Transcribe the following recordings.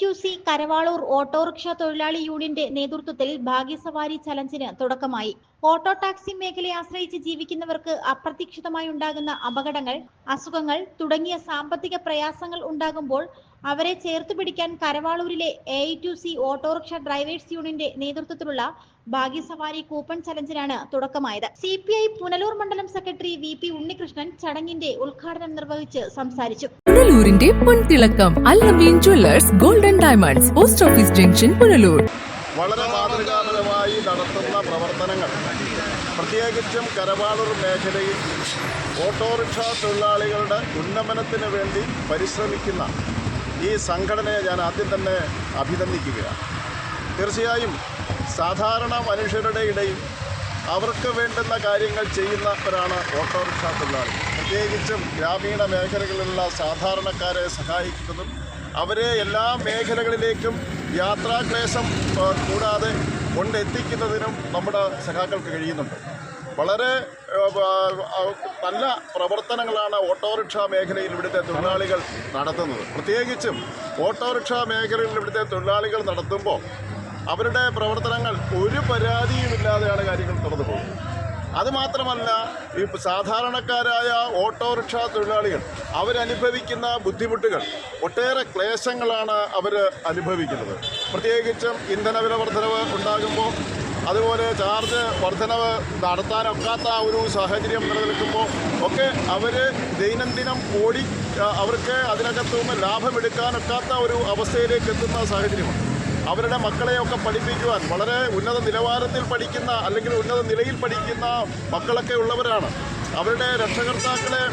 To C Karavalur autorickshaw തൊഴിലാളി യൂണിയന്റെ നേതൃത്വത്തിൽ ഭാഗ്യസവാരി ചലഞ്ചിന് തുടക്കമായി. ഓട്ടോ ടാക്സി മേഖലയെ ആശ്രയിച്ച് ജീവിക്കുന്നവർക്ക് അപ്രതീക്ഷിതമായി ഉണ്ടാകുന്ന അപകടങ്ങൾ അസുഖങ്ങൾ തുടങ്ങിയ സാമ്പത്തിക പ്രയാസങ്ങൾ ഉണ്ടാകുമ്പോൾ അവരെ ചേർത്ത് പിടിക്കാൻ കരവാളൂരിലെ A to C autorickshaw drivers യൂണിയന്റെ നേതൃത്വത്തിലുള്ള ഭാഗ്യസവാരി കൂപ്പൺ ചലഞ്ചിനാണ് തുടക്കമായത്. സി പി ഐ പുനലൂർ മണ്ഡലം സെക്രട്ടറി വി പി ഉണ്ണികൃഷ്ണൻ ചടങ്ങിന്റെ ഉദ്ഘാടനം നിർവഹിച്ച് സംസാരിച്ചു. പുനലൂരിന്റെ പൊൻതിളക്കം Allameen jewellers golden diamonds post office junction Punalur. വളരെ മാതൃകാപരമായി നടത്തുന്ന പ്രവർത്തനങ്ങൾ പ്രത്യേകിച്ചും കരവാളൂർ മേഖലയിൽ ഓട്ടോറിക്ഷ തൊഴിലാളികളുടെ ഉന്നമനത്തിന് വേണ്ടി പരിശ്രമിക്കുന്ന ഈ സംഘടനയെ ഞാൻ ആദ്യം തന്നെ അഭിനന്ദിക്കുകയാണ്. തീർച്ചയായും സാധാരണ മനുഷ്യരുടെ ഇടയിൽ അവർക്ക് വേണ്ടുന്ന കാര്യങ്ങൾ ചെയ്യുന്നവരാണ് ഓട്ടോറിക്ഷ തൊഴിലാളികൾ. പ്രത്യേകിച്ചും ഗ്രാമീണ മേഖലകളിലുള്ള സാധാരണക്കാരെ സഹായിക്കുന്നതും അവരെ എല്ലാ മേഖലകളിലേക്കും യാത്രാക്ലേശം കൂടാതെ കൊണ്ടെത്തിക്കുന്നതിനും നമ്മുടെ സഖാക്കൾക്ക് കഴിയുന്നുണ്ട്. വളരെ നല്ല പ്രവർത്തനങ്ങളാണ് ഓട്ടോറിക്ഷ മേഖലയിൽ ഇവിടുത്തെ തൊഴിലാളികൾ നടത്തുന്നത്. പ്രത്യേകിച്ചും ഓട്ടോറിക്ഷ മേഖലയിൽ ഇവിടുത്തെ തൊഴിലാളികൾ നടത്തുമ്പോൾ അവരുടെ പ്രവർത്തനങ്ങൾ ഒരു പരാതിയുമില്ലാതെയാണ് കാര്യങ്ങൾ നടന്നു പോകുന്നത്. അതുമാത്രമല്ല ഈ സാധാരണക്കാരായ ഓട്ടോറിക്ഷ തൊഴിലാളികൾ അവരനുഭവിക്കുന്ന ബുദ്ധിമുട്ടുകൾ ഒട്ടേറെ ക്ലേശങ്ങളാണ് അവർ അനുഭവിക്കുന്നത്. പ്രത്യേകിച്ചും ഇന്ധനവില വർധനവ് ഉണ്ടാകുമ്പോൾ അതുപോലെ ചാർജ് വർധനവ് നടത്താനൊക്കാത്ത ഒരു സാഹചര്യം നിലനിൽക്കുമ്പോൾ ഒക്കെ അവർ ദൈനംദിനം ഓടി അവർക്ക് അതിനകത്തുനിന്ന് ലാഭമെടുക്കാനൊക്കാത്ത ഒരു അവസ്ഥയിലേക്ക് എത്തുന്ന സാഹചര്യമാണ് അവരുടെ മക്കളെയൊക്കെ പഠിപ്പിക്കുവാൻ വളരെ ഉന്നത നിലവാരത്തിൽ പഠിക്കുന്ന അല്ലെങ്കിൽ ഉന്നത നിലയിൽ പഠിക്കുന്ന മക്കളൊക്കെ ഉള്ളവരാണ്. അവരുടെ രക്ഷകർത്താക്കളെ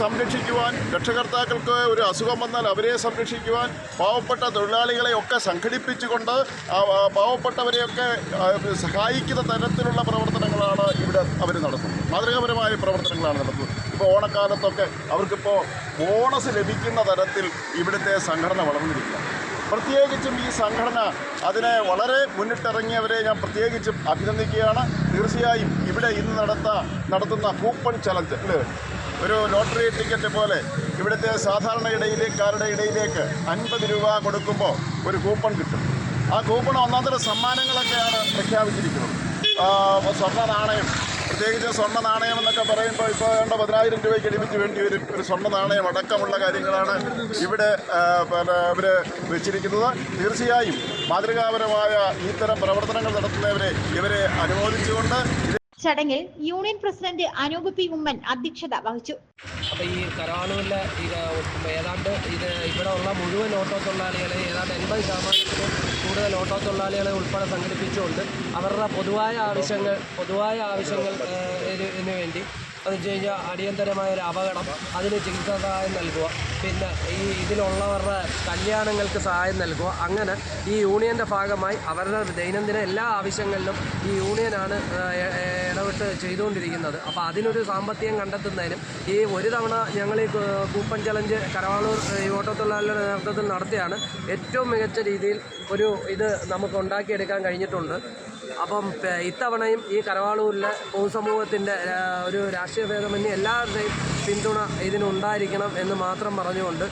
സംരക്ഷിക്കുവാൻ രക്ഷകർത്താക്കൾക്ക് ഒരു അസുഖം വന്നാൽ അവരെ സംരക്ഷിക്കുവാൻ പാവപ്പെട്ട തൊഴിലാളികളെയൊക്കെ സംഘടിപ്പിച്ചുകൊണ്ട് പാവപ്പെട്ടവരെയൊക്കെ സഹായിക്കുന്ന തരത്തിലുള്ള പ്രവർത്തനങ്ങളാണ് ഇവിടെ അവർ നടത്തുന്നത്. മാതൃകാപരമായ പ്രവർത്തനങ്ങളാണ് നടത്തുന്നത്. ഇപ്പോൾ ഓണക്കാലത്തൊക്കെ അവർക്കിപ്പോൾ ബോണസ് ലഭിക്കുന്ന തരത്തിൽ ഇവിടുത്തെ സംഘടന വളർന്നിരിക്കുക പ്രത്യേകിച്ചും ഈ സംഘടന അതിനെ വളരെ മുന്നിട്ടിറങ്ങിയവരെ ഞാൻ പ്രത്യേകിച്ചും അഭിനന്ദിക്കുകയാണ്. തീർച്ചയായും ഇവിടെ ഇന്ന് നടത്ത നടത്തുന്ന കൂപ്പൺ ചലഞ്ച് ഒരു ലോട്ടറി ടിക്കറ്റ് പോലെ ഇവിടുത്തെ സാധാരണ ഇടയിലേക്കാരുടെ ഇടയിലേക്ക് അൻപത് രൂപ കൊടുക്കുമ്പോൾ ഒരു കൂപ്പൺ കിട്ടും. ആ കൂപ്പൺ ഒന്നാം തരം സമ്മാനങ്ങളൊക്കെയാണ് പ്രഖ്യാപിച്ചിരിക്കുന്നത്. സ്വർണ നാണയം പ്രത്യേകിച്ച് സ്വർണ നാണയം എന്നൊക്കെ പറയുമ്പോൾ ഇപ്പോൾ വേണ്ട പതിനായിരം രൂപയ്ക്ക് അടുപ്പിച്ച് വേണ്ടി വരും. ഒരു സ്വർണ നാണയം അടക്കമുള്ള കാര്യങ്ങളാണ് ഇവിടെ പിന്നെ ഇവർ വെച്ചിരിക്കുന്നത്. തീർച്ചയായും മാതൃകാപരമായ ഇത്തരം പ്രവർത്തനങ്ങൾ നടത്തുന്നവരെ ഇവരെ അനുമോദിച്ചുകൊണ്ട് ചടങ്ങിൽ union president Anoop P Oommen അധ്യക്ഷത വഹിച്ചു. അപ്പൊ ഈ കരാളൂരിലെ ഇത് ഏതാണ്ട് ഇത് ഇവിടെ ഉള്ള മുഴുവൻ ഓട്ടോ തൊഴിലാളികളെ ഏതാണ്ട് എൺപത് ശതമാനത്തിലും കൂടുതൽ ഓട്ടോ തൊഴിലാളികളെ ഉൾപ്പെടെ സംഘടിപ്പിച്ചുകൊണ്ട് അവരുടെ പൊതുവായ ആവശ്യങ്ങൾ പൊതുവായ ആവശ്യങ്ങൾ വേണ്ടി എന്ന് വെച്ച് കഴിഞ്ഞാൽ അടിയന്തരമായ ഒരു അപകടം. അതിന് ചികിത്സാ സഹായം നൽകുക. പിന്നെ ഈ ഇതിലുള്ളവരുടെ കല്യാണങ്ങൾക്ക് സഹായം നൽകുക. അങ്ങനെ ഈ യൂണിയന്റെ ഭാഗമായി അവരുടെ ദൈനംദിന എല്ലാ ആവശ്യങ്ങളിലും ഈ യൂണിയനാണ് ഇടപെട്ട് ചെയ്തുകൊണ്ടിരിക്കുന്നത്. അപ്പോൾ അതിനൊരു സാമ്പത്തികം കണ്ടെത്തുന്നതിനും ഈ ഒരു തവണ ഞങ്ങൾ ഈ കൂപ്പൺ ചലഞ്ച് കരവാളൂർ ഈ ഓട്ടത്തൊഴിലാളികളുടെ നേതൃത്വത്തിൽ നടത്തിയാണ് ഏറ്റവും മികച്ച രീതിയിൽ ഒരു ഇത് നമുക്ക് ഉണ്ടാക്കിയെടുക്കാൻ കഴിഞ്ഞിട്ടുണ്ട്. അപ്പം ഇത്തവണയും ഈ കരവാളൂരിലെ പൊതുസമൂഹത്തിന്റെ ഒരു രാഷ്ട്രീയ ഭേദമന്യേ എല്ലാവരുടെയും പിന്തുണ ഇതിനുണ്ടായിരിക്കണം എന്ന് മാത്രം പറഞ്ഞുകൊണ്ട്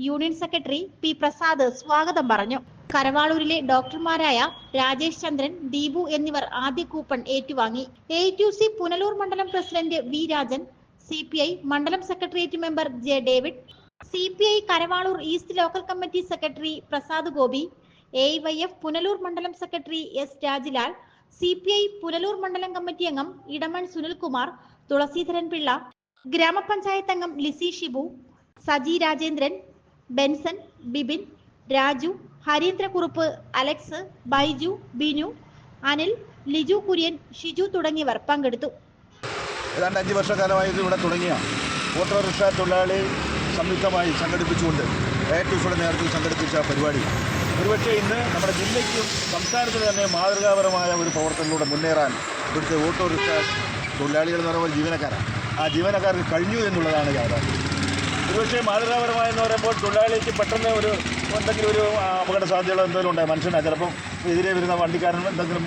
യൂണിയൻ സെക്രട്ടറി പി പ്രസാദ് സ്വാഗതം പറഞ്ഞു. കരവാളൂരിലെ ഡോക്ടർമാരായ രാജേഷ് ചന്ദ്രൻ ദീപു എന്നിവർ ആദ്യ കൂപ്പൺ ഏറ്റുവാങ്ങി. എ ടു സി പുനലൂർ മണ്ഡലം president V Rajan C P I മണ്ഡലം secretariat member J David C P I Karavaloor east local committee secretary Prasad Gopi A Y F Punalur മണ്ഡലം secretary S Rajilal C P I Punalur മണ്ഡലം committee അംഗം ഇടമൺ സുനിൽകുമാർ തുളസീധരൻ പിള്ള ഗ്രാമപഞ്ചായത്ത് അംഗം Lissy Shibu Saji Rajendran Benson Bibin Raju Harindrakurup Alex Baiju Binu Anil Liju Kurian Shiju തുടങ്ങിയവർ പങ്കെടുത്തു. ഏതാണ്ട് അഞ്ച് വർഷക്കാലമായി ഇവിടെ തുടങ്ങിയ ഓട്ടോറിക്ഷ തൊഴിലാളി സംയുക്തമായി സംഘടിപ്പിച്ചുകൊണ്ട് എയർടൂസിയുടെ നേതൃത്വത്തിൽ സംഘടിപ്പിച്ച പരിപാടി. ഒരുപക്ഷെ ഇന്ന് നമ്മുടെ ജില്ലയ്ക്കും സംസ്ഥാനത്തിന് തന്നെ മാതൃകാപരമായ ഒരു പ്രവർത്തനത്തിലൂടെ മുന്നേറാൻ ഇവിടുത്തെ ഓട്ടോറിക്ഷ തൊഴിലാളികൾ എന്ന് പറയുമ്പോൾ ജീവനക്കാരാണ്. ആ ജീവനക്കാർക്ക് കഴിഞ്ഞു എന്നുള്ളതാണ് യാഥാർത്ഥ്യം. ഒരുപക്ഷെ മാതൃകാപരമായെന്ന് പറയുമ്പോൾ തൊഴിലാളിക്ക് പെട്ടെന്ന് ഒരു എന്തെങ്കിലും ഒരു അപകട സാധ്യതകളോ എന്തെങ്കിലും ഉണ്ടായി മനുഷ്യനാണ് ചിലപ്പം എതിരെ വരുന്ന വണ്ടിക്കാരൻ എന്തെങ്കിലും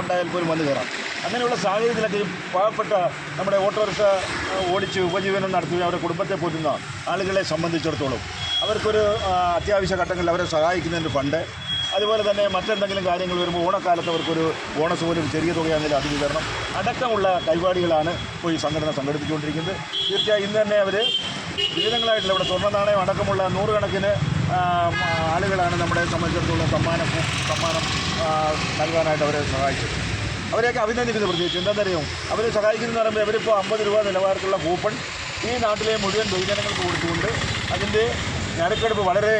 ഉണ്ടായാൽ പോലും വന്നു കയറാം. അങ്ങനെയുള്ള സാഹചര്യത്തിലൊക്കെ ഈ പാവപ്പെട്ട നമ്മുടെ ഓട്ടോറിക്ഷ ഓടിച്ച് ഉപജീവനം നടത്തുകയും അവരുടെ കുടുംബത്തെ പോറ്റുന്ന ആളുകളെ സംബന്ധിച്ചിടത്തോളം അവർക്കൊരു അത്യാവശ്യ ഘട്ടങ്ങളിൽ അവരെ സഹായിക്കുന്നതിന് ഫണ്ട്. അതുപോലെ തന്നെ മറ്റെന്തെങ്കിലും കാര്യങ്ങൾ വരുമ്പോൾ ഓണക്കാലത്ത് അവർക്കൊരു ബോണസ് പോലും ചെറിയ തുകയാണെങ്കിൽ അത് വിതരണം അടക്കമുള്ള പരിപാടികളാണ് ഇപ്പോൾ ഈ സംഘടന സംഘടിപ്പിച്ചുകൊണ്ടിരിക്കുന്നത്. തീർച്ചയായും ഇന്ന് തന്നെ അവർ വിവിധങ്ങളായിട്ടുള്ള ഇവിടെ സ്വർണ നാണയം അടക്കമുള്ള നൂറുകണക്കിന് ആളുകളാണ് നമ്മുടെ സംബന്ധിച്ചിടത്തോളം സമ്മാനം സമ്മാനം നൽകാനായിട്ട് അവരെ സഹായിച്ചത്. അവരെയൊക്കെ അഭിനന്ദിക്കുന്നത് പ്രത്യേകിച്ച്. എന്താണെന്നറിയോ? അവരെ സഹായിക്കുന്നതെന്ന് പറയുമ്പോൾ ഇവരിപ്പോൾ അമ്പത് രൂപ നിലവാരത്തിലുള്ള കൂപ്പൺ ഈ നാട്ടിലെ മുഴുവൻ പൊതുജനങ്ങൾക്ക് കൊടുത്തുകൊണ്ട് അതിന്റെ നറുക്കെടുപ്പ് വളരെ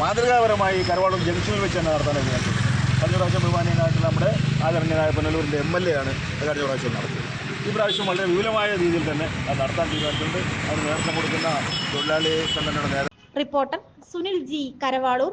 മാതൃകാപരമായി കരവാളം ജംഗ്ഷനിൽ വെച്ചാണ് നടത്താനായിട്ട് നടത്തുന്നത് കഴിഞ്ഞ പ്രാവശ്യം ബഹുമാനീയനായിട്ട് നമ്മുടെ ആദരണീയനായ പുനലൂരിന്റെ എം എൽ എ ആണ് കഴിഞ്ഞ പ്രാവശ്യം നടത്തിയത്. ഈ പ്രാവശ്യം വളരെ വിപുലമായ രീതിയിൽ തന്നെ അത് നടത്താൻ തീരുമാനിച്ചിട്ടുണ്ട്. അതിന് നേതൃത്വം കൊടുക്കുന്ന തൊഴിലാളി സംഘടനയുടെ നേതൃത്വം റിപ്പോർട്ടർ സുനിൽ ജി കരവാളൂർ.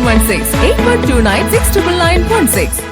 716 8129 69916.